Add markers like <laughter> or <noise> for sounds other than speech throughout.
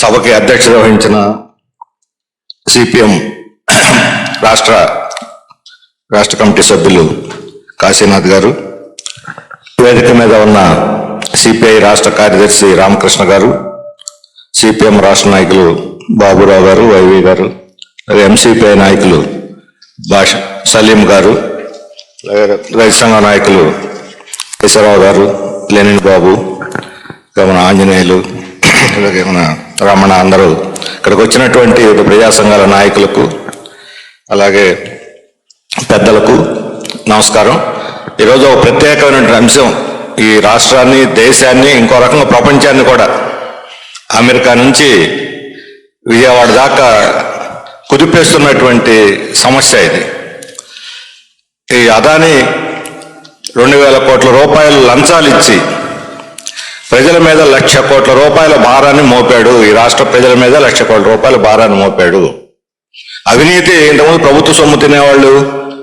సభకి అధ్యక్షత వహించిన సిపిఎం రాష్ట్ర రాష్ట్ర కమిటీ సభ్యులు కాశీనాథ్ గారు వేదిక మీద ఉన్న సిపిఐ రాష్ట్ర కార్యదర్శి రామకృష్ణ గారు సిపిఎం రాష్ట్ర నాయకులు బాబురావు గారు వైవి గారు అలాగే ఎంసీపీఐ నాయకులు భాష సలీం గారు రైతు సంఘ నాయకులు కేశవరావు గారు లెనిన్ బాబు ఆంజనేయులు అలాగే మన రమణ అందరూ ఇక్కడికి వచ్చినటువంటి ప్రజా సంఘాల నాయకులకు అలాగే పెద్దలకు నమస్కారం. ఈరోజు ఒక ప్రత్యేకమైనటువంటి అంశం ఈ రాష్ట్రాన్ని దేశాన్ని ఇంకో రకంగా ప్రపంచాన్ని కూడా. అమెరికా నుంచి విజయవాడ దాకా కుదిపేస్తున్నటువంటి సమస్య ఇది. ఈ అదాని రెండు వేల కోట్ల రూపాయలు లంచాలు ఇచ్చి ప్రజల మీద లక్ష కోట్ల రూపాయల భారాన్ని మోపాడు. ఈ రాష్ట్ర ప్రజల మీద లక్ష కోట్ల రూపాయల భారాన్ని మోపాడు. అవినీతి ఇంతకుముందు ప్రభుత్వ సొమ్ము తినేవాళ్ళు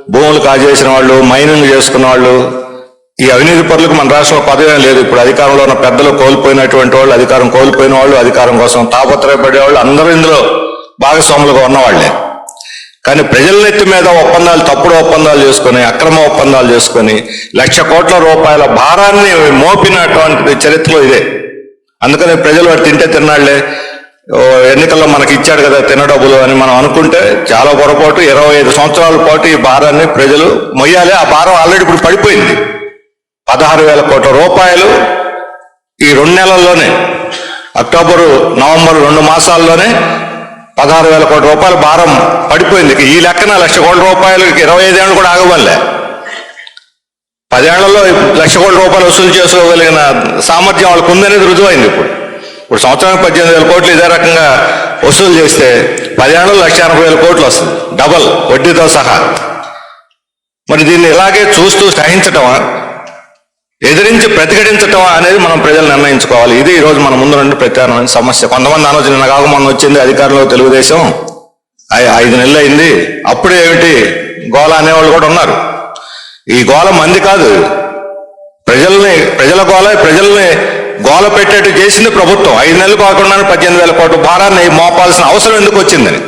భూములు కాజేసిన వాళ్ళు మైనింగ్ చేసుకున్న వాళ్ళు. ఈ అవినీతి పరులకు మన రాష్ట్రంలో పదవి లేదు. ఇప్పుడు అధికారంలో ఉన్న పెద్దలు కోల్పోయినటువంటి వాళ్ళు అధికారం కోల్పోయిన వాళ్ళు అధికారం కోసం తాపత్రయపడే వాళ్ళు అందరూ ఇందులో భాగస్వాములుగా ఉన్నవాళ్ళే. కానీ ప్రజల నెత్తి మీద ఒప్పందాలు తప్పుడు ఒప్పందాలు చేసుకొని అక్రమ ఒప్పందాలు చేసుకొని లక్ష కోట్ల రూపాయల భారాన్ని మోపినటువంటి చరిత్రలో ఇదే. అందుకని ప్రజలు వాడు తింటే తిన్నాళ్ళే. ఓ ఎన్నికల్లో మనకి ఇచ్చాడు కదా తిన డబ్బులు అని మనం అనుకుంటే చాలా పొరపాటు. ఇరవై ఐదు సంవత్సరాల పాటు ఈ భారాన్ని ప్రజలు మొయ్యాలి. ఆ భారం ఆల్రెడీ ఇప్పుడు పడిపోయింది. పదహారు వేల కోట్ల రూపాయలు ఈ రెండు నెలల్లోనే అక్టోబరు నవంబర్ రెండు మాసాల్లోనే పదహారు వేల కోట్ల రూపాయల భారం పడిపోయింది. ఈ లెక్కన లక్ష కోట్ల రూపాయలు ఇరవై ఐదేళ్ళు కూడా ఆగవల్లే పదేళ్ళలో లక్ష కోట్ల రూపాయలు వసూలు చేసుకోగలిగిన సామర్థ్యం వాళ్ళకు ఉందనేది రుజువైంది ఇప్పుడు. ఇప్పుడు సంవత్సరానికి పద్దెనిమిది వేల కోట్లు ఇదే రకంగా వసూలు చేస్తే పదేళ్ళలో లక్ష ఎనభై వేల కోట్లు వస్తుంది. డబల్ వడ్డీతో సహా. మరి దీన్ని ఇలాగే చూస్తూ సహించటమా? ఎదిరించి ప్రతిఘటించటమా అనేది మనం ప్రజలు నిర్ణయించుకోవాలి. ఇది ఈరోజు మన ముందు నుండి ప్రత్యామ్నాయ సమస్య. కొంతమంది ఆలోచన నిన్న కాక మొన్న వచ్చింది అధికారంలో తెలుగుదేశం. ఐ- ఐదు నెలలు అయింది. అప్పుడు ఏమిటి? గోల అనేవాళ్ళు కూడా ఉన్నారు. ఈ గోళ మంది కాదు. ప్రజల్ని ప్రజల గోల ప్రజల్ని గోల పెట్టేట్టు చేసింది ప్రభుత్వం. ఐదు నెలలు కాకుండా పద్దెనిమిది వేల కోట్ల భారాన్ని మోపాల్సిన అవసరం ఎందుకు వచ్చిందని.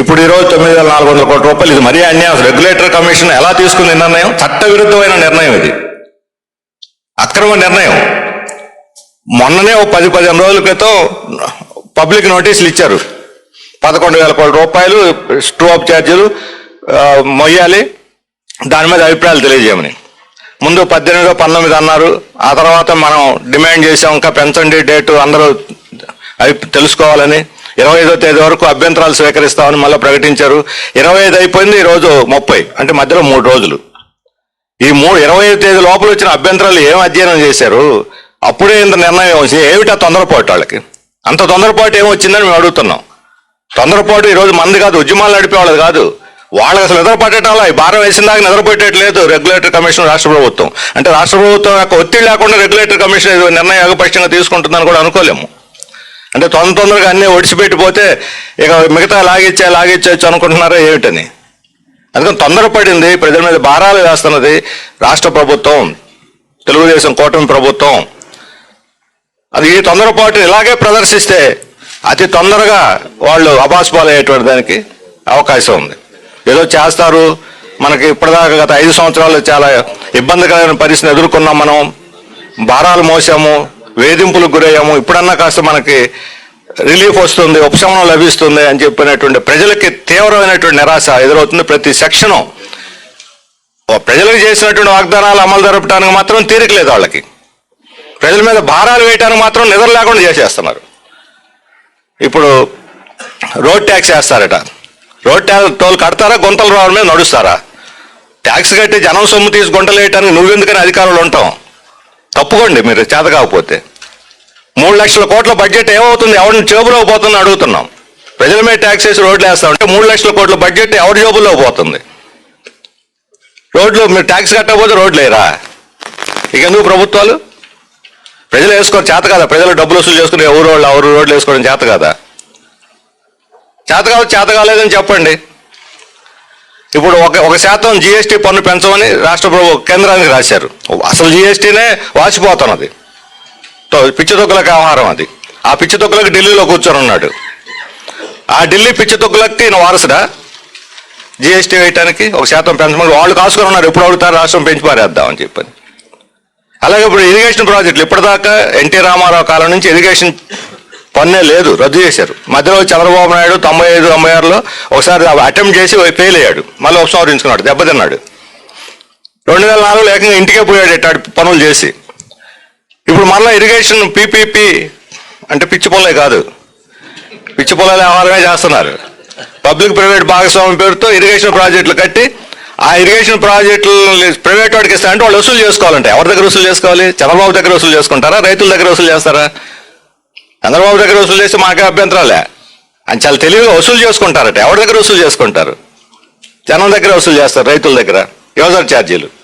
ఇప్పుడు ఈ రోజు తొమ్మిది వేల నాలుగు వందల కోట్ల రూపాయలు. ఇది మరీ అన్యాయం. రెగ్యులేటర్ కమిషన్ ఎలా తీసుకుంది నిర్ణయం? చట్ట విరుద్ధమైన నిర్ణయం ఇది. అక్రమ నిర్ణయం. మొన్ననే ఓ పది పదిహేను రోజుల క్రితం పబ్లిక్ నోటీసులు ఇచ్చారు. పదకొండు వేల కోట్ల రూపాయలు స్ట్రూ ఆఫ్ ఛార్జీలు మొయ్యాలి. దాని మీద అభిప్రాయాలు తెలియజేయమని. ముందు పద్దెనిమిదో పంతొమ్మిది అన్నారు. ఆ తర్వాత మనం డిమాండ్ చేసాం ఇంకా పెంచండి డేటు అందరూ అవి తెలుసుకోవాలని. ఇరవై ఐదో తేదీ వరకు అభ్యంతరాలు స్వీకరిస్తామని మళ్ళీ ప్రకటించారు. ఇరవై ఐదు అయిపోయింది ఈ రోజు ముప్పై. అంటే మధ్యలో మూడు రోజులు. ఈ మూడు ఇరవై ఐదు తేదీ లోపల వచ్చిన అభ్యంతరాలు ఏం అధ్యయనం చేశారు? అప్పుడే ఇంత నిర్ణయం వచ్చి ఏమిటా తొందరపాటు వాళ్ళకి? అంత తొందరపాటు ఏమొచ్చిందని మేము అడుగుతున్నాం. తొందరపాటు ఈరోజు మంది కాదు ఉద్యమాలు నడిపేవాళ్ళది కాదు. వాళ్ళకి అసలు నిద్ర పట్టేటాల ఈ భారం వేసిన దాకా నిద్రపట్టేట్లేదు రెగ్యులేటర్ కమిషన్ రాష్ట్ర ప్రభుత్వం. అంటే రాష్ట్ర ప్రభుత్వం యొక్క ఒత్తిడి లేకుండా రెగ్యులేటర్ కమిషన్ నిర్ణయం ఏకపక్షంగా తీసుకుంటుందని కూడా అనుకోలేము. అంటే తొందర తొందరగా అన్నీ ఒడిచిపెట్టిపోతే ఇక మిగతా లాగిచ్చే లాగిచ్చేయచ్చు అనుకుంటున్నారా ఏమిటని? అందుకని తొందరపడింది. ప్రజల మీద భారాలు వేస్తున్నది రాష్ట్ర ప్రభుత్వం తెలుగుదేశం కూటమి ప్రభుత్వం. అది ఈ తొందరపాటుని ఇలాగే ప్రదర్శిస్తే అతి తొందరగా వాళ్ళు అబాస్పాలు అయ్యేటువంటి దానికి అవకాశం ఉంది. ఏదో చేస్తారు. మనకి ఇప్పటిదాకా గత ఐదు సంవత్సరాలు చాలా ఇబ్బందికరమైన పరిస్థితిని ఎదుర్కొన్నాం మనం. భారాలు మోసాము వేధింపులకు గురయ్యాము. ఇప్పుడన్నా కాస్త మనకి రిలీఫ్ వస్తుంది ఉపశమనం లభిస్తుంది అని చెప్పినటువంటి ప్రజలకి తీవ్రమైనటువంటి నిరాశ ఎదురవుతుంది. ప్రతి సెక్షను ప్రజలకు చేసినటువంటి వాగ్దానాలు అమలు జరపడానికి మాత్రం తీరిక లేదు వాళ్ళకి. ప్రజల మీద భారాలు వేయడానికి మాత్రం నిద్ర లేకుండా చేసేస్తున్నారు. ఇప్పుడు రోడ్ ట్యాక్స్ వేస్తారట. రోడ్ ట్యాక్స్ టోల్ కడతారా గుంతలు రావడం మీద నడుస్తారా? ట్యాక్స్ కట్టి జనం సొమ్ము తీసి గుంటలు వేయటానికి నువ్వెందుకని అధికారులు ఉంటాం? తప్పుకోండి మీరు చేత కాకపోతే మూడు లక్షల కోట్ల బడ్జెట్ ఏమవుతుంది? ఎవరిని జేబులో పోతుంది అడుగుతున్నాం. ప్రజల మీద ట్యాక్స్ వేసి రోడ్లు వేస్తాం అంటే మూడు లక్షల కోట్ల బడ్జెట్ ఎవరి జేబుల్లో పోతుంది? రోడ్లు మీరు ట్యాక్స్ కట్టకపోతే రోడ్లు లేరా ఇక ఎందుకు ప్రభుత్వాలు? ప్రజలు వేసుకోరు చేత కదా? ప్రజలు డబ్బులు వసూలు చేసుకుని ఎవరు వాళ్ళు ఎవరు రోడ్లు వేసుకోవడం చేత కదా? చేత కాదు చేత కాలేదని చెప్పండి. ఇప్పుడు ఒక ఒక శాతం జిఎస్టీ పన్ను పెంచమని రాష్ట్ర ప్రభు కేంద్రానికి రాశారు. అసలు జిఎస్టీనే వాసిపోతున్నది పిచ్చి దొక్కల ఆహారం అది. ఆ పిచ్చితుక్కలకు ఢిల్లీలో కూర్చొని ఉన్నాడు. ఆ ఢిల్లీ పిచ్చి తొక్కులకి ఈయన వారసుడా? జిఎస్టీ వేయటానికి ఒక శాతం పెంచమని వాళ్ళు కాసుకొని ఉన్నారు. ఎప్పుడు అడుగుతారు రాష్ట్రం పెంచి పారేద్దామని చెప్పని. అలాగే ఇప్పుడు ఇరిగేషన్ ప్రాజెక్టులు ఇప్పటిదాకా ఎన్టీ రామారావు కాలం నుంచి ఇరిగేషన్ పన్నే లేదు రద్దు చేశారు. మధ్యలో చంద్రబాబు నాయుడు తొంభై ఐదు తొంభై ఆరులో ఒకసారి అటెంప్ట్ చేసి ఫెయిల్ అయ్యాడు. మళ్ళీ ఉపసంహరించుకున్నాడు దెబ్బతిన్నాడు. రెండు వేల నాలుగులో ఏకంగా ఇంటికే పోయాడు ఎట్టాడు పనులు చేసి. ఇప్పుడు మళ్ళీ ఇరిగేషన్ పీపీపీ అంటే పిచ్చి పొలే కాదు. పిచ్చి పొలాల వ్యవహారమే చేస్తున్నారు. పబ్లిక్ ప్రైవేట్ భాగస్వామి పేరుతో ఇరిగేషన్ ప్రాజెక్టులు కట్టి ఆ ఇరిగేషన్ ప్రాజెక్టులు ప్రైవేట్ వాడికి ఇస్తా అంటే వాళ్ళు వసూలు చేసుకోవాలంటే. ఎవరి దగ్గర వసూలు చేసుకోవాలి? చంద్రబాబు దగ్గర వసూలు చేసుకుంటారా? రైతుల దగ్గర వసూలు చేస్తారా? చంద్రబాబు దగ్గర వసూలు చేస్తే మాకే అభ్యంతరాలే. అని చాలా తెలివిగా వసూలు చేసుకుంటారట. ఎవరి దగ్గర వసూలు చేసుకుంటారు? జనం దగ్గర వసూలు చేస్తారు రైతుల దగ్గర. యూజర్ ఛార్జీలు.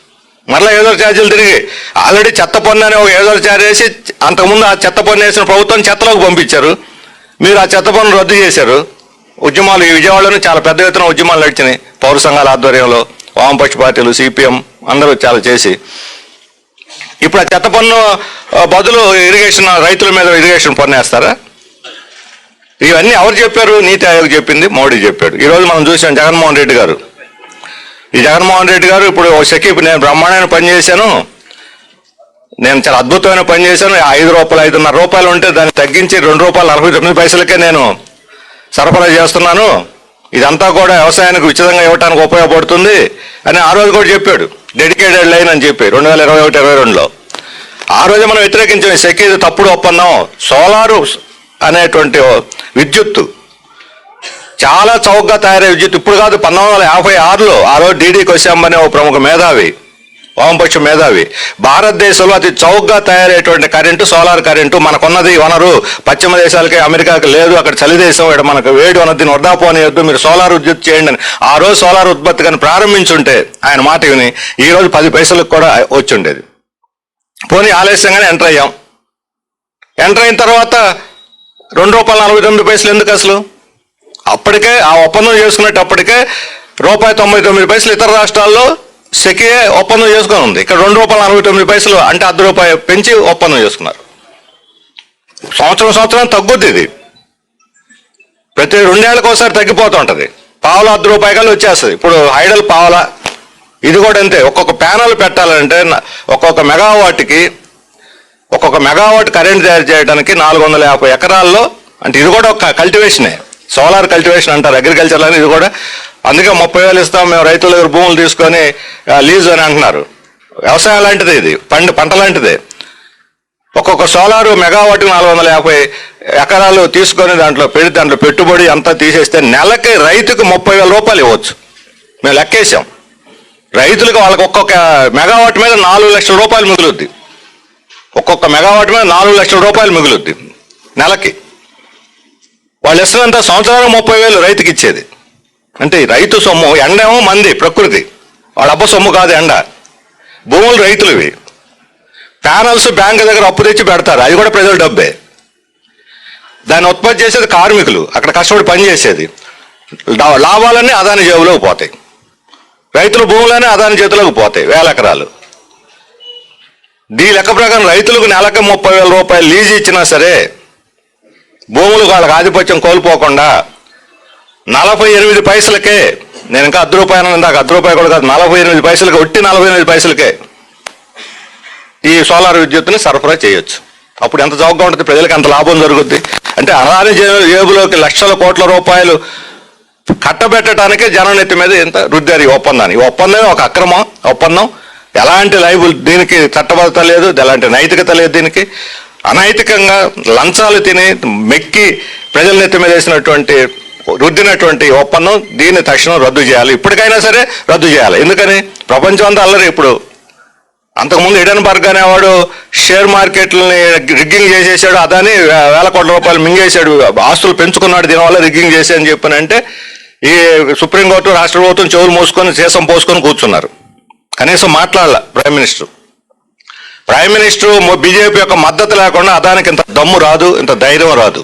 మరలా యూజర్ ఛార్జీలు తిరిగి. ఆల్రెడీ చెత్త పన్ను అనే ఒక ఏదో ఛార్జ్ వేసి అంతకుముందు ఆ చెత్త పన్ను వేసిన ప్రభుత్వం చెత్తలోకి పంపించారు. మీరు ఆ చెత్త పన్ను రద్దు చేశారు. ఉద్యమాలు ఈ విజయవాడలోనే చాలా పెద్ద ఎత్తున ఉద్యమాలు నడిచినాయి. పౌర సంఘాల ఆధ్వర్యంలో వామపక్ష పార్టీలు సిపిఎం అందరూ చాలా చేసి. ఇప్పుడు ఆ చెత్త పన్ను బదులు ఇరిగేషన్ రైతుల మీద ఇరిగేషన్ పన్ను వేస్తారా? ఇవన్నీ ఎవరు చెప్పారు? నీతి ఆయోగ్ చెప్పింది మోడీ చెప్పాడు. ఈరోజు మనం చూసాం జగన్మోహన్ రెడ్డి గారు. ఈ జగన్మోహన్ రెడ్డి గారు ఇప్పుడు ఓ నేను బ్రహ్మాండమైన పని చేశాను. నేను చాలా అద్భుతమైన పని చేశాను. ఐదు రూపాయలు ఐదున్నర రూపాయలు ఉంటే దాన్ని తగ్గించి రెండు రూపాయలు నలభై తొమ్మిది పైసలకే నేను సరఫరా చేస్తున్నాను. ఇదంతా కూడా వ్యవసాయానికి ఉచితంగా ఇవ్వడానికి ఉపయోగపడుతుంది అని ఆ రోజు కూడా చెప్పాడు. డెడికేటెడ్ లైన్ అని చెప్పి రెండు వేల ఇరవై ఒకటి ఇరవై రెండులో ఆ రోజు మనం వ్యతిరేకించాం సెకి ఇది తప్పుడు ఒప్పందం. సోలారు అనేటువంటి విద్యుత్తు చాలా చౌకగా తయారయ్యే విద్యుత్. ఇప్పుడు కాదు పంతొమ్మిది వందల యాభై ఆరులో ఆ రోజు డీడీ కొశాంబనే ఓ ప్రముఖ మేధావి వామపక్ష మేధావి. భారతదేశంలో అతి చౌకగా తయారయ్యేటువంటి కరెంటు సోలార్ కరెంటు మనకున్నది వనరు పశ్చిమ దేశాలకి అమెరికాకి లేదు అక్కడ చలి దేశం ఇక్కడ మనకు వేడి ఉన్నది దీన్ని వృధా పోనీయొద్దు మీరు సోలార్ విద్యుత్ చేయండి అని. ఆ రోజు సోలార్ ఉత్పత్తి కానీ ప్రారంభించుంటే ఆయన మాట విని ఈ రోజు పది పైసలకు కూడా వచ్చి ఉండేది పోనీ ఆలస్యంగానే ఎంటర్ అయ్యాం. ఎంటర్ అయిన తర్వాత రెండు రూపాయల నలభై తొమ్మిది పైసలు ఎందుకు అసలు? అప్పటికే ఆ ఒప్పందం చేసుకునేటప్పటికే రూపాయి తొంభై తొమ్మిది పైసలు ఇతర రాష్ట్రాల్లో సెకే ఒప్పందం చేసుకుని ఉంది. ఇక్కడ రెండు రూపాయల అరవై తొమ్మిది పైసలు అంటే అర్ధ రూపాయి పెంచి ఒప్పందం చేసుకున్నారు. సంవత్సరం సంవత్సరం తగ్గుద్ది ఇది. ప్రతి రెండేళ్ళకు ఒకసారి తగ్గిపోతూ ఉంటుంది. పావుల అర్ధ రూపాయలు వచ్చేస్తుంది. ఇప్పుడు హైడల్ పావుల ఇది కూడా అంతే. ఒక్కొక్క ప్యానల్ పెట్టాలంటే ఒక్కొక్క మెగావాట్కి ఒక్కొక్క మెగావాట్ కరెంట్ తయారు చేయడానికి నాలుగు వందల యాభై ఎకరాల్లో అంటే ఇది కూడా ఒక కల్టివేషనే సోలార్ కల్టివేషన్ అంటారు అగ్రికల్చర్ అనేది ఇది కూడా. అందుకే ముప్పై వేలు ఇస్తాం మేము రైతుల దగ్గర భూములు తీసుకొని లీజు అని అంటున్నారు. వ్యవసాయం లాంటిది ఇది పండు పంట లాంటిదే. ఒక్కొక్క సోలారు మెగావాట్ నాలుగు వందల యాభై ఎకరాలు తీసుకొని దాంట్లో పెడి దాంట్లో పెట్టుబడి అంతా తీసేస్తే నెలకి రైతుకు ముప్పై వేల రూపాయలు ఇవ్వచ్చు. మేము లెక్కేసాం. రైతులకు వాళ్ళకి ఒక్కొక్క మెగావాట్ మీద నాలుగు లక్షల రూపాయలు మిగులుద్ది. ఒక్కొక్క మెగావాట్ మీద నాలుగు లక్షల రూపాయలు మిగులుద్ది నెలకి. వాళ్ళు ఇస్తున్నంత సంవత్సరానికి ముప్పై వేలు రైతుకి ఇచ్చేది. అంటే రైతు సొమ్ము ఎండేమో మంది ప్రకృతి. వాళ్ళ అబ్బ సొమ్ము కాదు ఎండ. భూములు రైతులవి. ప్యానల్స్ బ్యాంకు దగ్గర అప్పు తెచ్చి పెడతారు. అది కూడా ప్రజల డబ్బే. దాన్ని ఉత్పత్తి చేసేది కార్మికులు. అక్కడ కష్టపడి పని చేసేది. లా- లాభాలన్నీ అదాని జేబులోకి పోతాయి. రైతుల భూములన్నీ అదాని చేతిలోకి పోతాయి వేల ఎకరాలు. దీ లెక్క ప్రకారం రైతులకు నెలకు ముప్పై వేల రూపాయలు లీజు ఇచ్చినా సరే భూములు వాళ్ళకి ఆధిపత్యం కోల్పోకుండా నలభై ఎనిమిది పైసలకే నేను ఇంకా అర్ధ రూపాయలు ఇందాక అర్ధ రూపాయలు కూడా కాదు నలభై ఎనిమిది పైసలకి ఒట్టి నలభై ఎనిమిది పైసలకే ఈ సోలార్ విద్యుత్తుని సరఫరా చేయొచ్చు. అప్పుడు ఎంత చౌకగా ఉంటుంది ప్రజలకు ఎంత లాభం జరుగుద్ది? అంటే అదాని జేబులోకి లక్షల కోట్ల రూపాయలు కట్టబెట్టడానికే జనం నెత్తి మీద ఇంత రుద్దారు ఈ ఒప్పందాన్ని. ఈ ఒప్పందమే ఒక అక్రమం ఒప్పందం. ఎలాంటి లైబుల్ దీనికి చట్టబద్ధత లేదు ఎలాంటి నైతికత లేదు దీనికి. అనైతికంగా లంచాలు తిని మెక్కి ప్రజల నెత్తి మీద వేసినటువంటి రుద్దినటువంటి ఒప్పందం దీన్ని తక్షణం రద్దు చేయాలి. ఇప్పటికైనా సరే రద్దు చేయాలి. ఎందుకని? ప్రపంచం అంతా అల్లరి ఇప్పుడు. అంతకుముందు ఎడెన్బర్గ్ అనేవాడు షేర్ మార్కెట్లని రిగ్గింగ్ చేసేసాడు. అదని వేల కోట్ల రూపాయలు మింగేశాడు. ఆస్తులు పెంచుకున్నాడు. దీనివల్ల రిగ్గింగ్ చేసి అని చెప్పానంటే ఈ సుప్రీంకోర్టు రాష్ట్ర ప్రభుత్వం చెవులు మూసుకొని శేషం పోసుకొని కూర్చున్నారు. కనీసం మాట్లాడాల prime minister. Prime minister BJP యొక్క మద్దతు లేకుండా అదానికి ఇంత దమ్ము రాదు ఇంత ధైర్యం రాదు.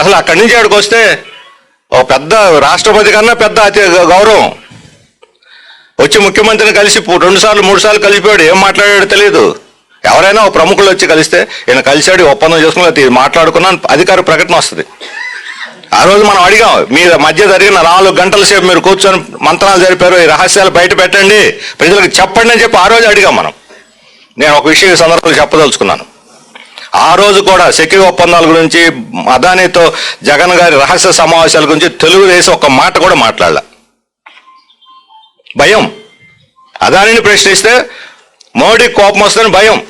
అసలు అక్కడి నుంచి ఆడికి వస్తే ఒక పెద్ద రాష్ట్రపతి కన్నా పెద్ద అతి గౌరవం. వచ్చి ముఖ్యమంత్రిని కలిసి రెండు సార్లు మూడు సార్లు కలిపాడు ఏం మాట్లాడాడో తెలియదు ఎవరైనా ఒక ప్రముఖులు వచ్చి కలిస్తే ఈయన కలిసాడు ఒప్పందం చేసుకుని లేకపోతే మాట్లాడుకున్నాను అధికార ప్రకటన వస్తుంది. ఆ రోజు మనం అడిగాం మీ మధ్య జరిగిన నాలుగు గంటల సేపు మీరు కూర్చొని మంత్రాలు జరిపారు ఈ రహస్యాలు బయట పెట్టండి ప్రజలకు చెప్పండి అని చెప్పి ఆ రోజు అడిగాం మనం. నేను ఒక విషయం ఈ సందర్భంలో చెప్పదలుచుకున్నాను. ఆ రోజు కూడా సెక్యూ ఒప్పందాల గురించి అదానితో జగన్ గారి రహస్య సమావేశాల గురించి తెలుగుదేశం ఒక మాట కూడా మాట్లాడాల. భయం. అదానిని ప్రశ్నిస్తే మోడీ కోపం వస్తుందని భయం.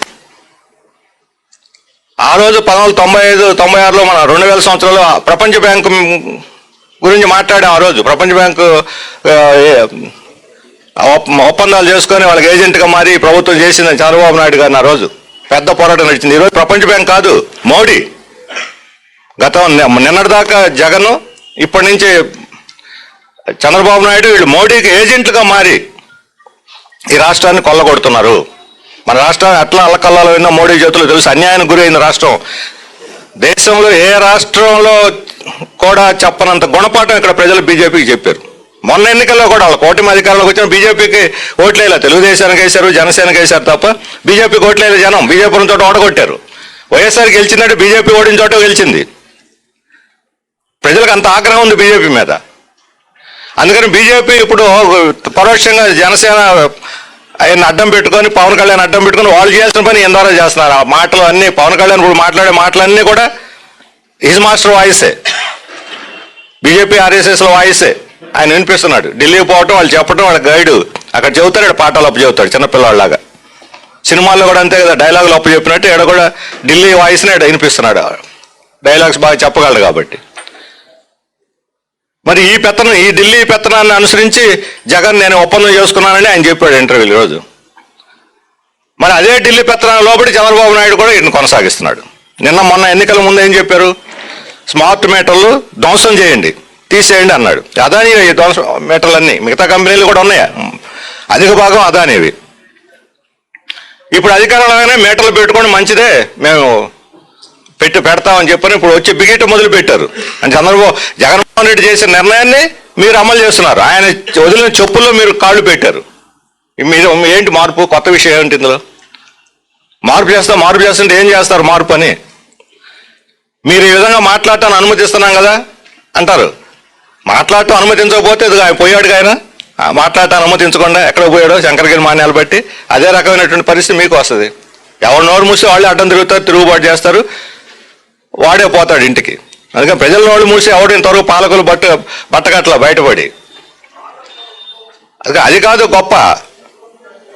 ఆ రోజు పంతొమ్మిది తొంభై ఐదు తొంభై ఆరులో మన రెండు వేల సంవత్సరాలు ప్రపంచ బ్యాంకు గురించి మాట్లాడాం ఆ రోజు. ప్రపంచ బ్యాంకు ఒప్పందాలు చేసుకొని వాళ్ళకి ఏజెంట్గా మారి ప్రభుత్వం చేసింది చంద్రబాబు నాయుడు గారిని ఆ రోజు. పెద్ద పోరాటం నడిచింది. ఈరోజు ప్రపంచ బ్యాంక్ కాదు మోడీ. గతం నిన్నటిదాకా జగన్ ఇప్పటి నుంచి చంద్రబాబు నాయుడు వీళ్ళు మోడీకి ఏజెంట్లుగా మారి ఈ రాష్ట్రాన్ని కొల్లగొడుతున్నారు. మన రాష్ట్రం ఎట్లా అల్లకల్లాలో ఉన్న మోడీ చేతులు తెలుసు. అన్యాయానికి గురైన రాష్ట్రం. దేశంలో ఏ రాష్ట్రంలో కూడా చెప్పనంత గుణపాఠం ఇక్కడ ప్రజలు బీజేపీకి చెప్పారు. మొన్న ఎన్నికల్లో కూడా వాళ్ళు కూటమి అధికారంలోకి వచ్చిన బీజేపీకి ఓట్లేలా తెలుగుదేశానికి వేశారు జనసేనకి వేశారు తప్ప బీజేపీకి ఓట్లేల జనం. బీజేపీ చోట ఓడగొట్టారు. వైఎస్ఆర్ గెలిచిందంటే బీజేపీ ఓడిన చోట గెలిచింది. ప్రజలకు అంత ఆగ్రహం ఉంది బీజేపీ మీద. అందుకని బీజేపీ ఇప్పుడు పరోక్షంగా జనసేన ఆయన అడ్డం పెట్టుకొని పవన్ కళ్యాణ్ అడ్డం పెట్టుకొని వాళ్ళు చేయాల్సిన పని ఎందరో చేస్తున్నారు? ఆ మాటలు అన్నీ పవన్ కళ్యాణ్ ఇప్పుడు మాట్లాడే మాటలన్నీ కూడా హిజ్ మాస్టర్ వాయిసే. బీజేపీ ఆర్ఎస్ఎస్లో వాయిసే. ఆయన వినిపిస్తున్నాడు. ఢిల్లీ పోవటం వాళ్ళు చెప్పడం వాళ్ళ గైడు. అక్కడ చెబుతాడు ఇక్కడ పాఠాలు అప్పు చెబుతాడు చిన్నపిల్లవాళ్ళలాగా. సినిమాల్లో కూడా అంతే కదా డైలాగులు అప్పు చెప్పినట్టు ఇక్కడ కూడా ఢిల్లీ వాయిస్నే ఈడ వినిపిస్తున్నాడు. డైలాగ్స్ బాగా చెప్పగలడు కాబట్టి. మరి ఈ పెత్తనం ఈ ఢిల్లీ పెత్తనాన్ని అనుసరించి జగన్ నేను ఒప్పందం చేసుకున్నానని ఆయన చెప్పాడు ఇంటర్వ్యూలు ఈరోజు మరి అదే ఢిల్లీ పెత్తనం లోపలి చంద్రబాబు నాయుడు కూడా ఈయన కొనసాగిస్తున్నాడు. నిన్న మొన్న ఎన్నికల ముందు ఏం చెప్పారు? స్మార్ట్ మీటర్లు ధ్వంసం చేయండి. తీసేయండి అన్నాడు. అదాని ఈ మీటర్లన్నీ మిగతా కంపెనీలు కూడా ఉన్నాయా? అధిక భాగం అదానివి. ఇప్పుడు అధికారంలోనే మీటర్లు పెట్టుకొని మంచిదే మేము పెట్టి పెడతామని చెప్పని ఇప్పుడు వచ్చి బిగిట మొదలు పెట్టారు. అని చంద్రబాబు జగన్మోహన్ రెడ్డి చేసిన నిర్ణయాన్ని మీరు అమలు చేస్తున్నారు. ఆయన వదిలిన చెప్పుల్లో మీరు కాళ్ళు పెట్టారు. మీరు ఏంటి మార్పు? కొత్త విషయం ఏమిటి ఇందులో? మార్పు చేస్తా మార్పు చేస్తుంటే ఏం చేస్తారు మార్పు అని? మీరు ఈ విధంగా మాట్లాడటాన్ని అనుమతిస్తున్నాం కదా అంటారు. మాట్లాడటం అనుమతించకపోతే ఇది ఆయన పోయాడు ఆయన? ఆ, మాట్లాడటం అనుమతించకుండా ఎక్కడ పోయాడో శంకరగిరి మాన్యాలు బట్టి అదే రకమైనటువంటి పరిస్థితి మీకు వస్తుంది. ఎవరు నోరు మూసి వాళ్ళే అడ్డం తిరుగుతారు తిరుగుబాటు చేస్తారు వాడే పోతాడు ఇంటికి. అందుకని ప్రజల నోళ్ళు మూసి ఎవడు ఇంతవరకు పాలకులు బట్ట బట్టగట్ల బయటపడి. అది అది కాదు గొప్ప.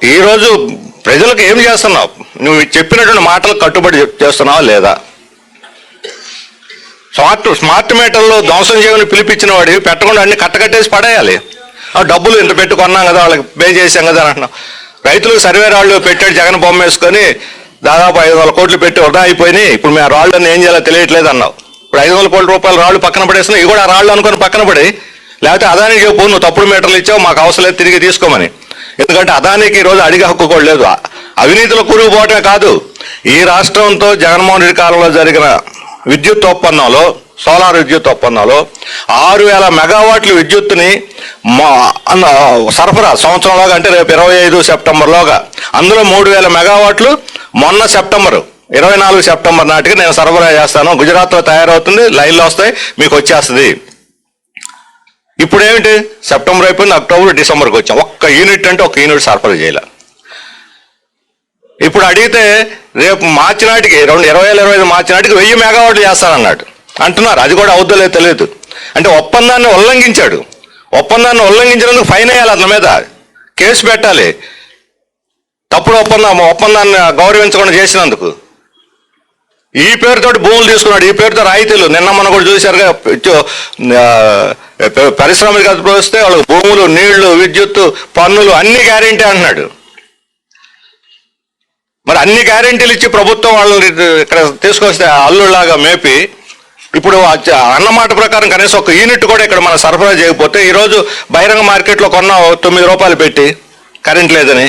ఈరోజు ప్రజలకు ఏం చేస్తున్నావు? నువ్వు చెప్పినటువంటి మాటలు కట్టుబడి చేస్తున్నావా లేదా? స్మార్ట్ స్మార్ట్ మీటర్లో ధ్వంసం చేయమని పిలిపించిన వాడి పెట్టకుండా అన్ని కట్టకట్టేసి పడేయాలి. ఆ డబ్బులు ఇంత పెట్టి కొన్నాం కదా వాళ్ళకి పే చేసాం కదా అని అంటున్నాం. రైతులు సర్వే రాళ్ళు పెట్టాడు జగన్ బొమ్మ వేసుకొని దాదాపు ఐదు వందల కోట్లు పెట్టి వృధా అయిపోయినాయి. ఇప్పుడు మేము ఆ రాళ్ళని ఏం చేయాలో తెలియట్లేదు అన్నావు. ఇప్పుడు ఐదు వందల కోట్ల రూపాయలు రాళ్ళు పక్కన పడేస్తున్నాయి ఇవి కూడా ఆ రాళ్ళు అనుకుని పక్కన పడి లేకపోతే అదానికి చెప్పు నువ్వు తప్పుడు మీటర్లు ఇచ్చావు మాకు అవసరం లేదు తిరిగి తీసుకోమని. ఎందుకంటే అదానికి ఈ రోజు అడిగే హక్కు కూడా లేదు. అవినీతిలో కూరుకుపోవటమే కాదు. ఈ రాష్ట్రంతో జగన్మోహన్ రెడ్డి కాలంలో జరిగిన విద్యుత్ ఒప్పందంలో సోలార్ విద్యుత్ ఒప్పందాలు ఆరు వేల మెగావాట్ల విద్యుత్తుని మా- సరఫరా సంవత్సరంలోగా అంటే రేపు ఇరవై ఐదు సెప్టెంబర్లోగా. అందులో మూడు వేల మెగావాట్లు మొన్న సెప్టెంబరు ఇరవై నాలుగు సెప్టెంబర్ నాటికి నేను సరఫరా చేస్తాను. గుజరాత్లో తయారవుతుంది లైన్లో వస్తాయి మీకు వచ్చేస్తుంది. ఇప్పుడు ఏమిటి సెప్టెంబర్ అయిపోయింది అక్టోబర్ డిసెంబర్కి వచ్చాం. ఒక్క యూనిట్ అంటే ఒక యూనిట్ సరఫరా చేయాలి. ఇప్పుడు అడిగితే రేపు మార్చి నాటికి రెండు ఇరవై వేల ఇరవై ఐదు మార్చి నాటికి వెయ్యి మెగావాట్లు చేస్తానన్నాడు. అంటున్నారు. అది కూడా అవుద్దో తెలియదు. అంటే ఒప్పందాన్ని ఉల్లంఘించాడు. ఒప్పందాన్ని ఉల్లంఘించినందుకు ఫైన్ వేయాలి అతని మీద. కేసు పెట్టాలి. తప్పుడు ఒప్పందం ఒప్పందాన్ని గౌరవించకుండా చేసినందుకు. ఈ పేరుతో భూములు తీసుకున్నాడు. ఈ పేరుతో రాయితీలు. నిన్న మనం కూడా చూశారుగా పరిశ్రమలు ఆ, వస్తే వాళ్ళకి భూములు నీళ్ళు విద్యుత్ పన్నులు అన్ని గ్యారెంటీ అంటున్నాడు. మరి అన్ని గ్యారెంటీలు ఇచ్చి ప్రభుత్వం వాళ్ళని ఇక్కడ తీసుకొస్తే అల్లులాగా మేపి ఇప్పుడు అన్నమాట ప్రకారం కనీసం ఒక యూనిట్ కూడా ఇక్కడ మనం సరఫరా చేయకపోతే ఈరోజు బహిరంగ మార్కెట్లో కొన్న తొమ్మిది రూపాయలు పెట్టి కరెంట్ లేదని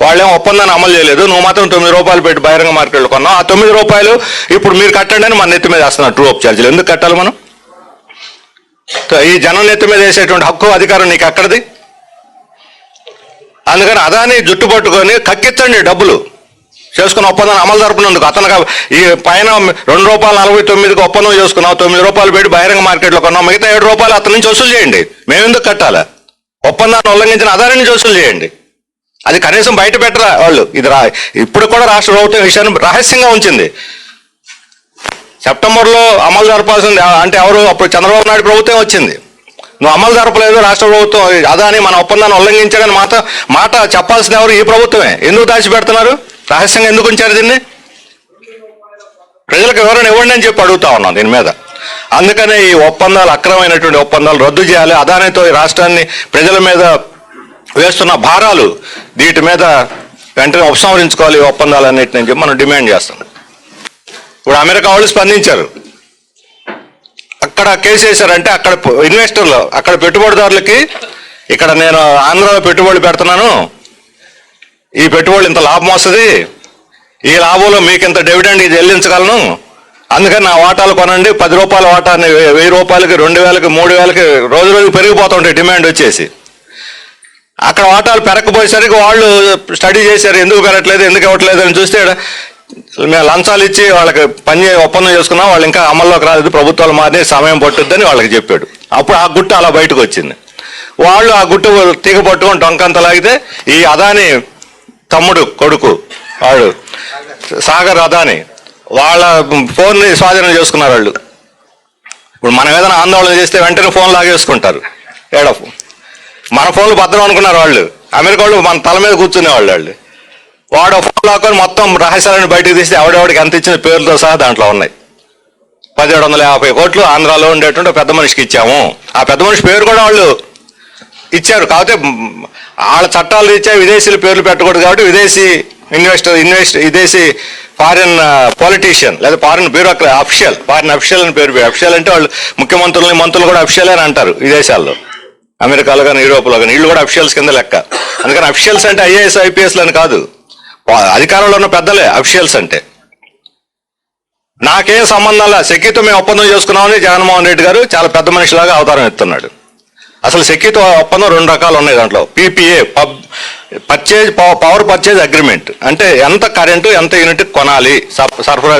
వాళ్ళేం ఒప్పందాన్ని అమలు చేయలేదు. నువ్వు మాత్రం తొమ్మిది రూపాయలు పెట్టి బహిరంగ మార్కెట్లో కొన్నావు. ఆ తొమ్మిది రూపాయలు ఇప్పుడు మీరు కట్టండి అని మన నెత్తి మీద వేస్తున్నారు ట్రూ అప్ ఛార్జీలు. ఎందుకు కట్టాలి మనం? సో ఈ జనం నెత్తి మీద వేసేటువంటి హక్కు అధికారం నీకు ఎక్కడిది? అందుకని అదాని జుట్టు పట్టుకొని కక్కించండి డబ్బులు. చేసుకున్న ఒప్పందాన్ని అమలు జరపనందుకు అతను ఈ పైన రెండు రూపాయలు నలభై తొమ్మిదికి ఒప్పందం చేసుకున్నాం తొమ్మిది రూపాయలు పెట్టి బహిరంగ మార్కెట్లో కొన్నాం మిగతా ఏడు రూపాయలు అతని నుంచి వసూలు చేయండి. మేము ఎందుకు కట్టాలా? ఒప్పందాన్ని ఉల్లంఘించిన ఆధారం నుంచి వసూలు చేయండి. అది కనీసం బయట పెట్టరా వాళ్ళు? ఇది రా ఇప్పుడు కూడా రాష్ట్ర ప్రభుత్వం విషయాన్ని రహస్యంగా ఉంచింది. సెప్టెంబర్లో అమలు జరపాల్సింది అంటే ఎవరు? అప్పుడు చంద్రబాబు నాయుడు ప్రభుత్వం వచ్చింది. నువ్వు అమలు జరపలేదు రాష్ట్ర ప్రభుత్వం. అదాని మన ఒప్పందాన్ని ఉల్లంఘించాడని మాట మాట చెప్పాల్సిన ఎవరు? ఈ ప్రభుత్వమే. ఎందుకు దాచిపెడుతున్నారు? రహస్యంగా ఎందుకు ఉంచారు దీన్ని? ప్రజలకు వివరణ ఇవ్వండి అని చెప్పి అడుగుతా ఉన్నాం దీని మీద. అందుకనే ఈ ఒప్పందాలు అక్రమైనటువంటి ఒప్పందాలు రద్దు చేయాలి. అదానితో ఈ రాష్ట్రాన్ని ప్రజల మీద వేస్తున్న భారాలు వీటి మీద వెంటనే ఉపసంహరించుకోవాలి ఈ ఒప్పందాలన్నిటిని చెప్పి మనం డిమాండ్ చేస్తాం. ఇప్పుడు అమెరికా వాళ్ళు స్పందించారు. అక్కడ కేసు వేశారంటే అక్కడ ఇన్వెస్టర్లు అక్కడ పెట్టుబడిదారులకి ఇక్కడ నేను ఆంధ్రాలో పెట్టుబడి పెడుతున్నాను ఈ పెట్టుబడులు ఇంత లాభం వస్తుంది? ఈ లాభంలో మీకు ఇంత డివిడెండ్ ఇది చెల్లించగలను? అందుకని నా వాటాలు కొనండి. పది రూపాయల వాటాన్ని వెయ్యి రూపాయలకి రెండు వేలకి మూడు వేలకి రోజు రోజు పెరిగిపోతుంటాయి డిమాండ్ వచ్చేసి. అక్కడ వాటాలు పెరగపోయేసరికి వాళ్ళు స్టడీ చేశారు. ఎందుకు పెరగట్లేదు ఎందుకు ఇవ్వట్లేదు అని చూస్తే మేము లంచాలు ఇచ్చి వాళ్ళకి పని ఒప్పందం చేసుకున్నాం. వాళ్ళు ఇంకా అమల్లోకి రాలేదు. ప్రభుత్వాలు మారి సమయం పట్టుద్దని వాళ్ళకి చెప్పాడు. అప్పుడు ఆ గుట్ట అలా బయటకు వచ్చింది. వాళ్ళు ఆ గుట్టు తీగ పట్టుకొని టొంకంత లాగితే ఈ అదాని తమ్ముడు కొడుకు వాడు. సాగర్ అదాని వాళ్ళ ఫోన్ని స్వాధీనం చేసుకున్నారు వాళ్ళు. ఇప్పుడు మనం ఏదైనా ఆందోళన చేస్తే వెంటనే ఫోన్ లాగేసుకుంటారు. ఏడ మన ఫోన్లు భద్రం అనుకున్నారు వాళ్ళు. అమెరికా వాళ్ళు మన తల మీద కూర్చునే వాళ్ళు. వాళ్ళు వాడు ఫోన్ లాక్కొని మొత్తం రహస్యాలను బయటకు తీస్తే ఎవడెవడికి ఎంత ఇచ్చిన పేర్లతో సహా దాంట్లో ఉన్నాయి. పదిహేడు వందల యాభై కోట్లు ఆంధ్రాలో ఉండేటువంటి పెద్ద మనిషికి ఇచ్చాము. ఆ పెద్ద మనిషి పేరు కూడా వాళ్ళు ఇచ్చారు. కాకపోతే వాళ్ళ చట్టాలు ఇచ్చే విదేశీల పేర్లు పెట్టకూడదు కాబట్టి విదేశీ ఇన్వెస్టర్ ఇన్వెస్ట్ విదేశీ ఫారిన్ పొలిటీషియన్ లేదా ఫారిన్ బ్యూరోక్రా అఫిషియల్ ఫారిన్ అఫిషియల్ అని పేరు అఫిషియల్ అంటే వాళ్ళు ముఖ్యమంత్రులని మంత్రులు కూడా అఫిషియల్ అని అంటారు విదేశాల్లో. అమెరికాలో కానీ యూరోప్లో కానీ వీళ్ళు కూడా అఫిషియల్స్ కింద లెక్క. అందుకని అఫిషియల్స్ అంటే ఐఏఎస్ ఐపీఎస్లు అని కాదు. అధికారంలో ఉన్న పెద్దలే అఫిషియల్స్ అంటే. నాకేం సంబంధం లేదు సెక్కితో మేము ఒప్పందం చేసుకున్నామని జగన్మోహన్ రెడ్డి గారు చాలా పెద్ద మనిషిలాగా అవతారం ఎత్తున్నాడు. అసలు సెక్కితో ఒప్పందం రెండు రకాలు ఉన్నాయి దాంట్లో. పీపీఏ పబ్ పర్చేజ్ పవర్ పర్చేజ్ అగ్రిమెంట్ అంటే ఎంత కరెంటు ఎంత యూనిట్ కొనాలి? సరఫరా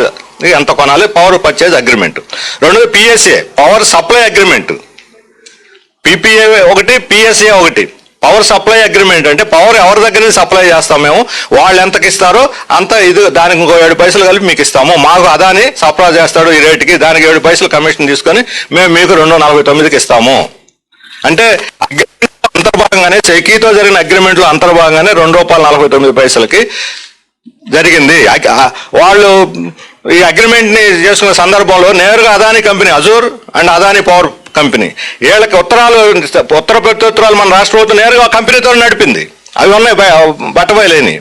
ఎంత కొనాలి? పవర్ పర్చేజ్ అగ్రిమెంట్ రెండోది PSA power supply agreement PPA ఒకటి పిఎస్ఏ ఒకటి. పవర్ సప్లై అగ్రిమెంట్ అంటే పవర్ ఎవరి దగ్గర నుంచి సప్లై చేస్తాం మేము? వాళ్ళు ఎంతకి ఇస్తారో అంత ఇది దానికి ఇంకో ఏడు పైసలు కలిపి మీకు ఇస్తాము. మాకు అదాని సప్లై చేస్తాడు ఈ రేటుకి దానికి ఏడు పైసలు కమిషన్ తీసుకొని మేము మీకు రెండు నలభై తొమ్మిదికి ఇస్తాము. అంటే అంతర్భాగంగానే సెకీతో జరిగిన అగ్రిమెంట్లో అంతర్భాగంగానే రెండు రూపాయల నలభై తొమ్మిది పైసలకి జరిగింది. వాళ్ళు ఈ అగ్రిమెంట్ని చేసుకున్న సందర్భంలో నేరుగా Adani company Azure and Adani power company వీళ్ళకి ఉత్తరాలు ఉత్తర ప్రత్యుత్తరాలు మన రాష్ట్ర ప్రభుత్వం నేరుగా కంపెనీతో నడిపింది. అవి ఉన్నాయి బట్టబయలేని.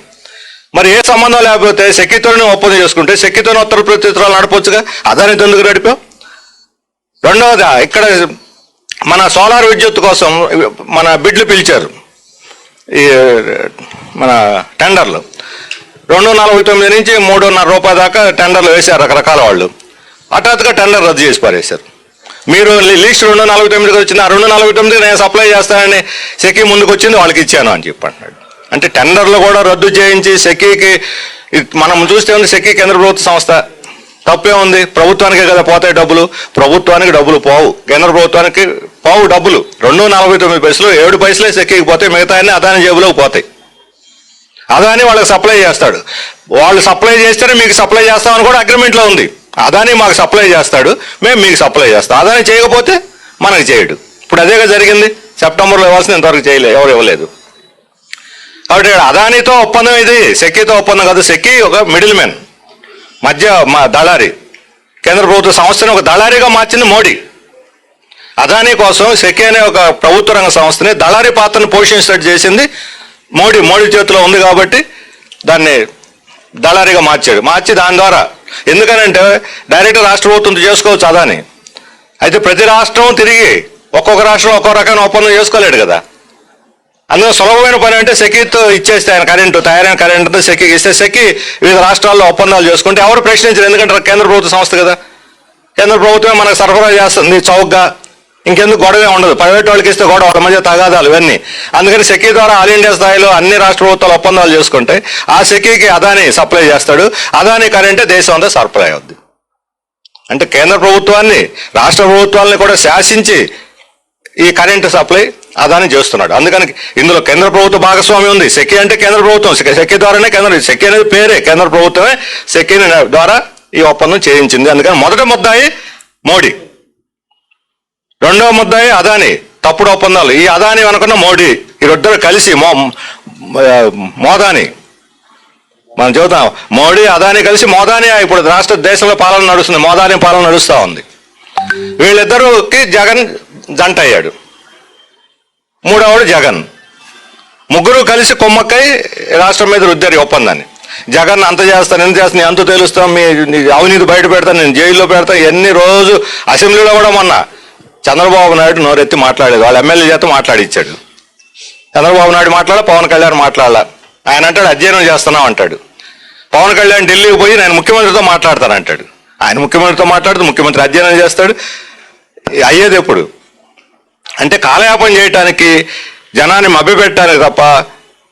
మరి ఏ సంబంధం లేకపోతే సెక్కితోనే ఒప్పందం చేసుకుంటే సెక్కితోనే ఉత్తర ప్రత్యుత్తరాలు నడపొచ్చుగా? అదానితో ఎందుకు నడిపాం రెండవది? ఇక్కడ మన సోలార్ విద్యుత్ కోసం మన బిడ్లు పిలిచారు. ఈ మన టెండర్లు. రెండు నలభై తొమ్మిది నుంచి మూడున్నర రూపాయల దాకా టెండర్లు వేశారు రకరకాల వాళ్ళు. హఠాత్తుగా టెండర్ రద్దు చేసి పారేశారు. మీరు లిస్ట్ రెండు నలభై తొమ్మిదికి వచ్చింది ఆ రెండు నలభై తొమ్మిది నేను సప్లై చేస్తానని సెకీ ముందుకు వచ్చింది వాళ్ళకి ఇచ్చాను అని చెప్పి అంటున్నాడు అంటే టెండర్లు కూడా రద్దు చేయించి సెకీకి మనం చూస్తే ఉంది సెకీ కేంద్ర ప్రభుత్వ సంస్థ. తప్పే ఉంది. ప్రభుత్వానికే కదా పోతాయి డబ్బులు. ప్రభుత్వానికి డబ్బులు పోవు. కేంద్ర ప్రభుత్వానికి పావు డబ్బులు. రెండు నలభై తొమ్మిది పైసలు ఏడు పైసలే సెక్కిపోతే మిగతా అన్ని అదాని జేబులోకి పోతాయి. అదాని వాళ్ళకి సప్లై చేస్తాడు. వాళ్ళు సప్లై చేస్తేనే మీకు సప్లై చేస్తామని కూడా అగ్రిమెంట్లో ఉంది. అదాని మాకు సప్లై చేస్తాడు మేము మీకు సప్లై చేస్తాం. అదాని చేయకపోతే మనకి చేయడు. ఇప్పుడు అదేగా జరిగింది. సెప్టెంబర్లో ఇవ్వాల్సింది ఇంతవరకు చేయలే ఎవరు ఇవ్వలేదు. కాబట్టి అదానితో ఒప్పందం ఇది సెక్కీతో ఒప్పందం కాదు. సెక్కీ ఒక మిడిల్ మ్యాన్ మధ్య మా దళారి. కేంద్ర ప్రభుత్వ సంస్థను ఒక దళారీగా మార్చింది మోడీ. అదానీ కోసం సెకీ అనే ఒక ప్రభుత్వ రంగ సంస్థని దళారీ పాత్రను పోషించేటట్టు చేసింది. మోడీ మోడీ చేతిలో ఉంది కాబట్టి దాన్ని దళారీగా మార్చాడు. మార్చి దాని ద్వారా ఎందుకనంటే డైరెక్ట్ రాష్ట్ర ప్రభుత్వం చేసుకోవచ్చు అదాని. అయితే ప్రతి రాష్ట్రం తిరిగి ఒక్కొక్క రాష్ట్రం ఒక్కొక్క రకమైన ఒప్పందం చేసుకోలేడు కదా. అందులో సులభమైన పని అంటే సెకీతో ఇచ్చేస్తే ఆయన కరెంటు తయారైన కరెంటుతో సెకీ ఇస్తే సెకీ వివిధ రాష్ట్రాల్లో ఒప్పందాలు చేసుకుంటే ఎవరు ప్రశ్నించారు. ఎందుకంటే కేంద్ర ప్రభుత్వ సంస్థ కదా. కేంద్ర ప్రభుత్వమే మనకు సరఫరా చేస్తుంది చౌకగా. ఇంకెందుకు గొడవే ఉండదు. ప్రైవేట్ వాళ్ళకి ఇస్తే గొడవ వాళ్ళ మధ్య తగాదాలు ఇవన్నీ. అందుకని సెకీ ద్వారా ఆల్ ఇండియా స్థాయిలో అన్ని రాష్ట్ర ప్రభుత్వాలు ఒప్పందాలు చేసుకుంటే ఆ సెకీకి అదాని సప్లై చేస్తాడు. అదాని కరెంటే దేశం అంతా సరఫరా అవుద్ది. అంటే కేంద్ర ప్రభుత్వాన్ని రాష్ట్ర ప్రభుత్వాలని కూడా శాసించి ఈ కరెంటు సప్లై అదాని చేస్తున్నాడు. అందుకని ఇందులో కేంద్ర ప్రభుత్వ భాగస్వామి ఉంది. సెకి అంటే కేంద్ర ప్రభుత్వం. సెకి- ద్వారానే కేంద్ర సెకి అనేది పేరే. కేంద్ర ప్రభుత్వమే సెకి ద్వారా ఈ ఒప్పందం చేయించింది. అందుకని మొదటి ముద్దాయి మోడీ. రెండవ ముద్దాయి అదాని. తప్పుడు ఒప్పందాలు. ఈ అదాని అనుకున్న మోడీ వీరిద్దరు కలిసి మో మోదాని. మనం చూద్దాం మోడీ అదాని కలిసి మోదాని ఇప్పుడు రాష్ట్ర దేశంలో పాలన నడుస్తుంది మోదాని పాలన నడుస్తూ ఉంది. వీళ్ళిద్దరికి జగన్ జంట అయ్యాడు. మూడవడు జగన్. ముగ్గురు కలిసి కొమ్మక్కై రాష్ట్రం మీద రుద్దారు ఒప్పందాన్ని. జగన్ అంత చేస్తాను ఎంత చేస్తాను అంత తెలుస్తాం మీ నీ అవినీతి బయట పెడతాను నేను జైల్లో పెడతాను ఎన్ని రోజు అసెంబ్లీలో కూడా మొన్న చంద్రబాబు నాయుడు నోరెత్తి మాట్లాడలేదు. వాళ్ళ ఎమ్మెల్యే చేత మాట్లాడిచ్చాడు. చంద్రబాబు నాయుడు మాట్లాడాల పవన్ కళ్యాణ్ మాట్లాడాల ఆయన అంటాడు అధ్యయనం చేస్తున్నాం అంటాడు. పవన్ కళ్యాణ్ ఢిల్లీకి పోయి నేను ముఖ్యమంత్రితో మాట్లాడతాను అంటాడు. ఆయన ముఖ్యమంత్రితో మాట్లాడుతూ ముఖ్యమంత్రి అధ్యయనం చేస్తాడు. అయ్యేది ఎప్పుడు? అంటే కాలయాపన చేయటానికి జనాన్ని మభ్యపెట్టాలి తప్ప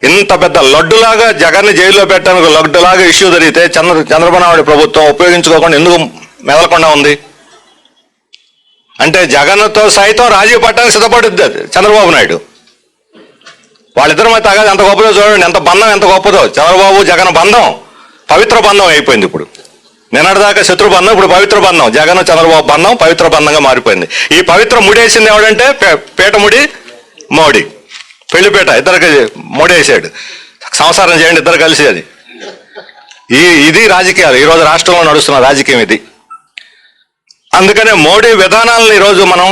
ఇంత పెద్ద లడ్డులాగా జగన్ని జైల్లో పెట్టడానికి లడ్డులాగా ఇష్యూ జరిగితే చంద్ర చంద్రబాబు నాయుడు ప్రభుత్వం ఉపయోగించుకోకుండా ఎందుకు మెదలకుండా ఉంది? అంటే జగన్తో సైతం రాజీ పట్టడానికి సిద్ధపడుద్ది అది చంద్రబాబు నాయుడు. వాళ్ళిద్దరి మధ్య తగదు ఎంత గొప్పదో చూడండి ఎంత బంధం ఎంత గొప్పదో. చంద్రబాబు జగన్ బంధం పవిత్ర బంధం అయిపోయింది ఇప్పుడు. నిన్నటిదాకా శత్రు బంధం ఇప్పుడు పవిత్ర బంధం. జగన్ చంద్రబాబు బంధం పవిత్ర బంధంగా మారిపోయింది. ఈ పవిత్ర ముడేసింది ఎవడంటే పే- ముడి మోడీ. పెళ్ళిపేట ఇద్దరికి ముడేసాడు. సంసారం చేయండి ఇద్దరు కలిసి అది. ఈ ఇది రాజకీయాలు. ఈరోజు రాష్ట్రంలో నడుస్తున్న రాజకీయం ఇది. అందుకనే మోడీ విధానాలను ఈరోజు మనం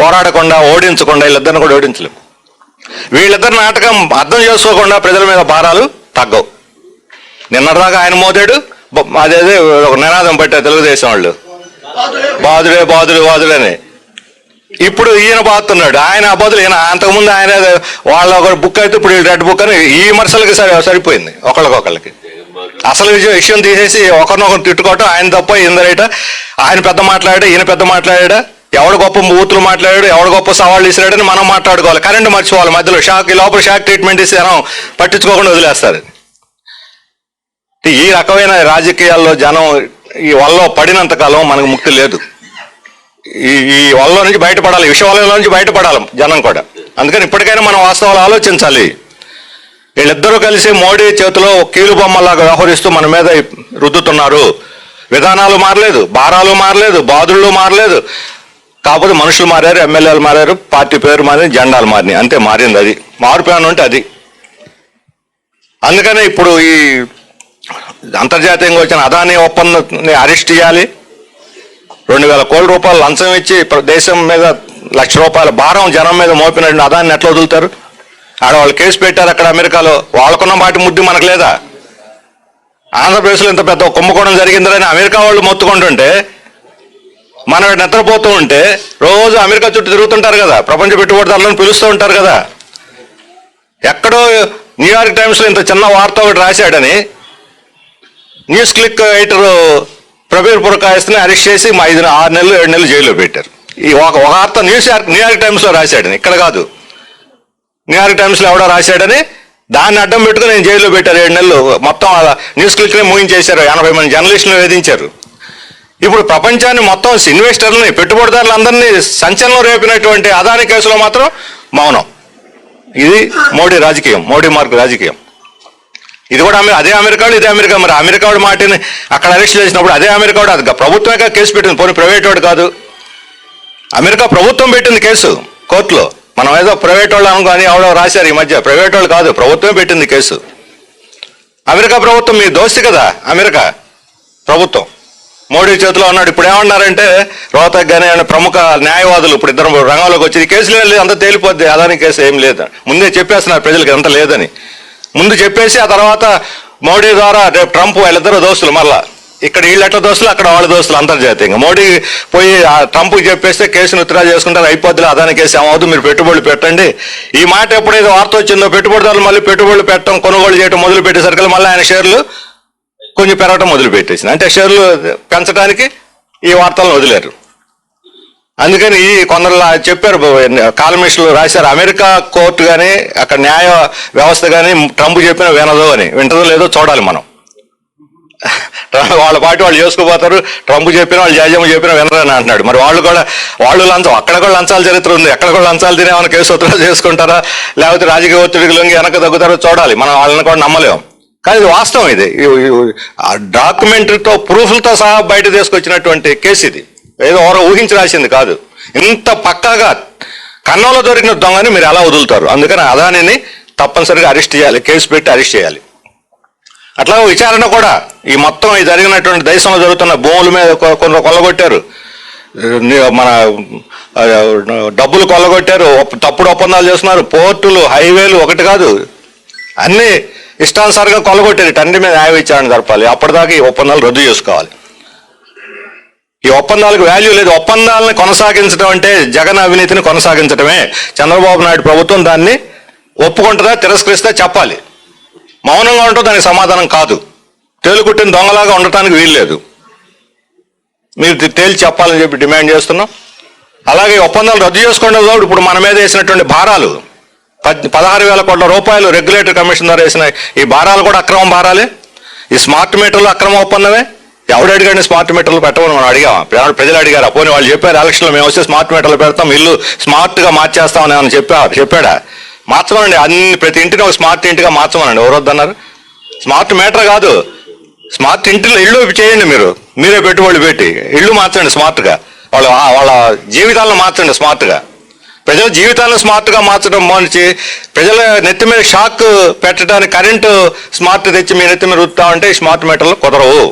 పోరాడకుండా ఓడించకుండా వీళ్ళిద్దరిని కూడా ఓడించలేము. వీళ్ళిద్దరి నాటకం అర్థం చేసుకోకుండా ప్రజల మీద భారాలు తగ్గవు. నిన్నటిదాకా ఆయన మోదాడు అదేదే ఒక నినాదం పెట్టారు తెలుగుదేశం వాళ్ళు. బాధుడే బాధుడు బాధుడని ఇప్పుడు ఈయన బాగుతున్నాడు ఆయన ఆ బదులు ఈయన అంతకుముందు ఆయన వాళ్ళ ఒక బుక్ అయితే ఇప్పుడు రెడ్ బుక్ అని ఈ విమర్శలకి సరి సరిపోయింది ఒకళ్ళకొకళ్ళకి. అసలు విషయం విషయం తీసేసి ఒకరినొకరు తిట్టుకోవటం ఆయన తప్ప ఇందరేట ఆయన పెద్ద మాట్లాడా ఈయన పెద్ద మాట్లాడా ఎవడు గొప్ప బూతులు మాట్లాడాడు ఎవడు గొప్ప సవాళ్ళు ఇసిరాడని మనం మాట్లాడుకోవాలి. కరెంట్ మర్చిపోవాలి మధ్యలో. షాక్ ఈ లోపల షాక్ ట్రీట్మెంట్ ఇస్తే పట్టించుకోకుండా వదిలేస్తారు. ఈ రకమైన రాజకీయాల్లో జనం ఈ వల్ల పడినంత కాలం మనకు ముక్తి లేదు. ఈ ఈ వల్ల నుంచి బయటపడాలి విష వల్ల నుంచి బయటపడాలి జనం కూడా. అందుకని ఇప్పటికైనా మనం వాస్తవాలు ఆలోచించాలి. వీళ్ళిద్దరూ కలిసి మోడీ చేతిలో కీలుబొమ్మలాగా వ్యవహరిస్తూ మన మీద రుద్దుతున్నారు. విధానాలు మారలేదు భారాలు మారలేదు బాధుళ్ళు మారలేదు. కాకపోతే మనుషులు మారారు ఎమ్మెల్యేలు మారారు పార్టీ పేరు మారింది జెండాలు మారినాయి. అంతే మారింది అది. మారిపోయాను అంటే అది. అందుకనే ఇప్పుడు ఈ అంతర్జాతీయంగా వచ్చిన అదానీ ఒప్పందాన్ని అరెస్ట్ చేయాలి. రెండు వేల కోట్ల రూపాయలు లంచం ఇచ్చి ప్ర- దేశం మీద లక్ష రూపాయల భారం జనం మీద మోపినట్టు అదాన్ని ఎట్లా వదులుతారు? ఆడ వాళ్ళు కేసు పెట్టారు అక్కడ అమెరికాలో. వాళ్ళకున్న మాటి ముద్దు మనకు లేదా? ఆంధ్రప్రదేశ్లో ఇంత పెద్ద కుంభకోణం జరిగిందని అమెరికా వాళ్ళు మొత్తుకుంటుంటే మనం నిద్రపోతూ ఉంటే రోజు అమెరికా చుట్టూ తిరుగుతుంటారు కదా ప్రపంచ పెట్టుబడిదారులను పిలుస్తూ ఉంటారు కదా. ఎక్కడో న్యూయార్క్ టైమ్స్లో ఇంత చిన్న వార్త ఒకటి రాశాడని న్యూస్ క్లిక్ ఎడిటర్ ప్రవీర్ పురకాయస్ని అరెస్ట్ చేసి మా ఐదు ఆరు నెలలు ఏడు నెలలు జైల్లో పెట్టారు. ఈ ఒక వార్త న్యూస్ న్యూయార్క్ టైమ్స్లో రాశాడని ఇక్కడ కాదు. న్యూయార్క్ టైమ్స్లో ఎవడో రాశాడని దాన్ని అడ్డం పెట్టుకుని నేను జైల్లో పెట్టారు ఏడు నెలలు. మొత్తం న్యూస్ క్లిక్నే మూయించేశారు. ఎనభై మంది జర్నలిస్టులు వేధించారు. ఇప్పుడు ప్రపంచాన్ని మొత్తం ఇన్వెస్టర్లని పెట్టుబడిదారులందరినీ సంచలనం రేపినటువంటి అదాని కేసులో మాత్రం మౌనం. ఇది మోడీ రాజకీయం మోడీ మార్క్ రాజకీయం. ఇది కూడా అదే అమెరికాడు ఇదే అమెరికా మరి అమెరికా వాడు మాటిని అక్కడ అరెస్ట్ చేసినప్పుడు అదే అమెరికా వాడు అది ప్రభుత్వమే కేసు పెట్టింది. పోనీ ప్రైవేట్ వాడు కాదు. అమెరికా ప్రభుత్వం పెట్టింది కేసు కోర్టులో. మనం ఏదో ప్రైవేట్ వాళ్ళు అనుకోని ఎవడో రాశారు ఈ మధ్య. ప్రైవేట్ వాళ్ళు కాదు ప్రభుత్వమే పెట్టింది కేసు. అమెరికా ప్రభుత్వం మీ దోస్తి కదా అమెరికా ప్రభుత్వం. మోడీ చేతిలో ఉన్నాడు. ఇప్పుడు ఏమన్నారంటే రోహతక్ గానీ ఆయన ప్రముఖ న్యాయవాదులు ఇప్పుడు ఇద్దరు రంగంలోకి వచ్చి ఈ కేసులు వెళ్ళి లేదు అంత తేలిపోద్ది అదాని కేసు ఏం లేదు ముందే చెప్పేస్తున్నారు ప్రజలకు అంత లేదని. ముందు చెప్పేసి ఆ తర్వాత మోడీ ద్వారా రేపు ట్రంప్ వాళ్ళిద్దరు దోస్తులు మళ్ళా ఇక్కడ వీళ్ళు ఎట్లా దోస్తులు? అక్కడ వాళ్ళ దోస్తులు అంతర్జాతీయంగా. మోడీ పోయి ఆ ట్రంప్కి చెప్పేస్తే కేసును విత్డ్రా చేసుకుంటారు అయిపోద్దిలే అదానికి కేసు ఏమవుతుంది మీరు పెట్టుబడులు పెట్టండి. ఈ మాట ఎప్పుడైతే వార్త వచ్చిందో పెట్టుబడిదారులు మళ్ళీ పెట్టుబడులు పెట్టడం కొనుగోలు చేయడం మొదలు పెట్టేసరికి మళ్ళీ ఆయన షేర్లు కొంచెం పెరగటం మొదలు పెట్టేసింది అంటే షేర్లు పెంచడానికి ఈ వార్తలను వదిలేరు. అందుకని ఈ కొందరులా చెప్పారు కాలమిస్టులు రాశారు. అమెరికా కోర్టు కానీ అక్కడ న్యాయ వ్యవస్థ కానీ ట్రంప్ చెప్పిన వినదు అని వింటదో లేదో చూడాలి మనం. <laughs> వాళ్ళ పాటి వాళ్ళు చేసుకుపోతారు. ట్రంప్ చెప్పిన వాళ్ళు జాజమ్మ చెప్పిన వినరని అంటున్నాడు. మరి వాళ్ళు కూడా వాళ్ళు లంచం అక్కడ కూడా లంచాల చరిత్ర ఉంది. ఎక్కడ కూడా లంచాలు తినే ఏమైనా కేసు ఉత్తరాలు చేసుకుంటారా? లేకపోతే రాజకీయ ఒత్తిడికి లొంగి వెనక తగ్గుతారో చూడాలి. మనం వాళ్ళని కూడా నమ్మలేము కానీ ఇది వాస్తవం ఇది. డాక్యుమెంటరీతో ప్రూఫ్లతో సహా బయట తీసుకొచ్చినటువంటి కేసు ఇది. ఏదో ఎవరో ఊహించి రాసింది కాదు. ఇంత పక్కాగా కన్నంలో దొరికిన దొంగని మీరు ఎలా వదులుతారు? అందుకని అదానిని తప్పనిసరిగా అరెస్ట్ చేయాలి. కేసు పెట్టి అరెస్ట్ చేయాలి. అట్లా విచారణ కూడా. ఈ మొత్తం ఈ జరిగినటువంటి దేశంలో జరుగుతున్న భూముల మీద కొందరు కొల్లగొట్టారు. మన డబ్బులు కొల్లగొట్టారు. తప్పుడు ఒప్పందాలు చేస్తున్నారు. పోర్టులు హైవేలు ఒకటి కాదు. అన్ని ఇష్టానుసారంగా కొల్లగొట్టారు. ఇటన్ని మీద న్యాయ విచారణ జరపాలి. అప్పటిదాకా ఈ ఒప్పందాలు రద్దు చేసుకోవాలి. ఈ ఒప్పందాలకు వాల్యూ లేదు. ఒప్పందాలను కొనసాగించడం అంటే జగన్ అవినీతిని కొనసాగించడమే. చంద్రబాబు నాయుడు ప్రభుత్వం దాన్ని ఒప్పుకుంటుందా తిరస్కరిస్తే చెప్పాలి. మౌనంగా ఉంటూ దానికి సమాధానం కాదు. తేలుకుట్టిన దొంగలాగా ఉండటానికి వీల్లేదు. మీరు తేల్చి చెప్పాలని చెప్పి డిమాండ్ చేస్తున్నాం. అలాగే ఒప్పందాలు రద్దు చేసుకునే కాబట్టి ఇప్పుడు మన మీద వేసినటువంటి భారాలు. పద్ పదహారు వేల కోట్ల రూపాయలు రెగ్యులేటరీ కమిషన్ ద్వారా వేసిన ఈ భారాలు కూడా అక్రమ భారాలే. ఈ స్మార్ట్ మీటర్లు అక్రమ ఒప్పందమే. ఎవడు అడిగాడు స్మార్ట్ మీటర్లు పెట్టమని మనం అడిగాం ప్రజలు- అడిగారు? పోనీ వాళ్ళు చెప్పారు ఎలక్షన్లో మేము వస్తే స్మార్ట్ మీటర్లు పెడతాం ఇల్లు స్మార్ట్గా మార్చేస్తామని ఏమైనా చెప్పారు చెప్పాడా? మార్చమనండి. అన్ని ప్రతి ఇంటిని ఒక స్మార్ట్ ఇంటిగా మార్చమనండి. ఎవరొద్దన్నారు స్మార్ట్ మీటర్ కాదు. స్మార్ట్ ఇంటిలో ఇల్లు చేయండి మీరు. మీరే పెట్టుబడులు పెట్టి ఇల్లు మార్చండి స్మార్ట్గా వాళ్ళ వాళ్ళ జీవితాలను మార్చండి స్మార్ట్గా ప్రజల జీవితాలను స్మార్ట్గా మార్చడం మనిషి ప్రజల నెత్తి మీద షాక్ పెట్టడానికి కరెంటు స్మార్ట్ తెచ్చి మీ నెత్తి మీద రుద్దామంటే ఉంటే స్మార్ట్ మీటర్లు కుదరవు.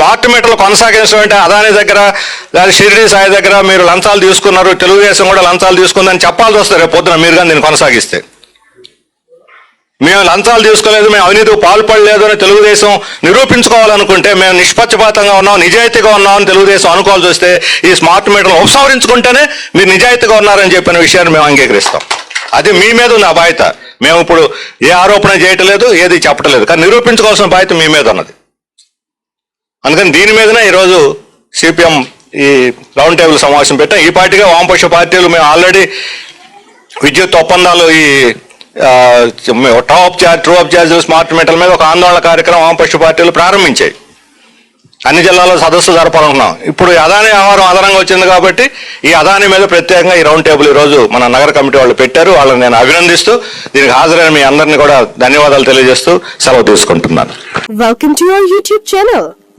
స్మార్ట్ మీటర్లు కొనసాగించడం అదాని దగ్గర లేదా షిరిడి సాయి దగ్గర మీరు లంచాలు తీసుకున్నారు తెలుగుదేశం కూడా లంచాలు తీసుకుందని చెప్పాల్సి వస్తుంది రేపు పొద్దున మీరు కానీ దీన్ని కొనసాగిస్తే. మేము లంచాలు తీసుకోలేదు మేము అవినీతికి పాల్పడలేదు అని తెలుగుదేశం నిరూపించుకోవాలనుకుంటే మేము నిష్పక్షపాతంగా ఉన్నాం నిజాయితీగా ఉన్నాం తెలుగుదేశం అనుకోవాల్సి వస్తే ఈ స్మార్ట్ మీటర్లు ఉపసంహరించుకుంటేనే మీరు నిజాయితీగా ఉన్నారని చెప్పిన విషయాన్ని మేము అంగీకరిస్తాం. అది మీ మీద ఉన్న ఆ బాధ్యత మేము ఇప్పుడు ఏ ఆరోపణ చేయటం లేదు ఏది చెప్పటం లేదు కానీ నిరూపించుకోవాల్సిన బాధ్యత మీ మీద ఉన్నది. అందుకని దీని మీదనే ఈరోజు సిపిఎం ఈ రౌండ్ టేబుల్ సమావేశం పెట్టాం. ఈ పార్టీగా వామపక్ష పార్టీలు మేము ఆల్రెడీ విద్యుత్ ఒప్పందాలు ఈ top charge true up charge smart మీటర్ల మీద ఒక ఆందోళన కార్యక్రమం వామపక్ష పార్టీలు ప్రారంభించాయి. అన్ని జిల్లాల్లో సదస్సు జరపాలనుకున్నాం. ఇప్పుడు అదాని వ్యవహారం అదనంగా వచ్చింది కాబట్టి ఈ అదాని మీద ప్రత్యేకంగా ఈ రౌండ్ టేబుల్ ఈ రోజు మన నగర కమిటీ వాళ్ళు పెట్టారు. వాళ్ళని నేను అభినందిస్తూ దీనికి హాజరైన మీ అందరినీ కూడా ధన్యవాదాలు తెలియజేస్తూ సెలవు తీసుకుంటున్నాను.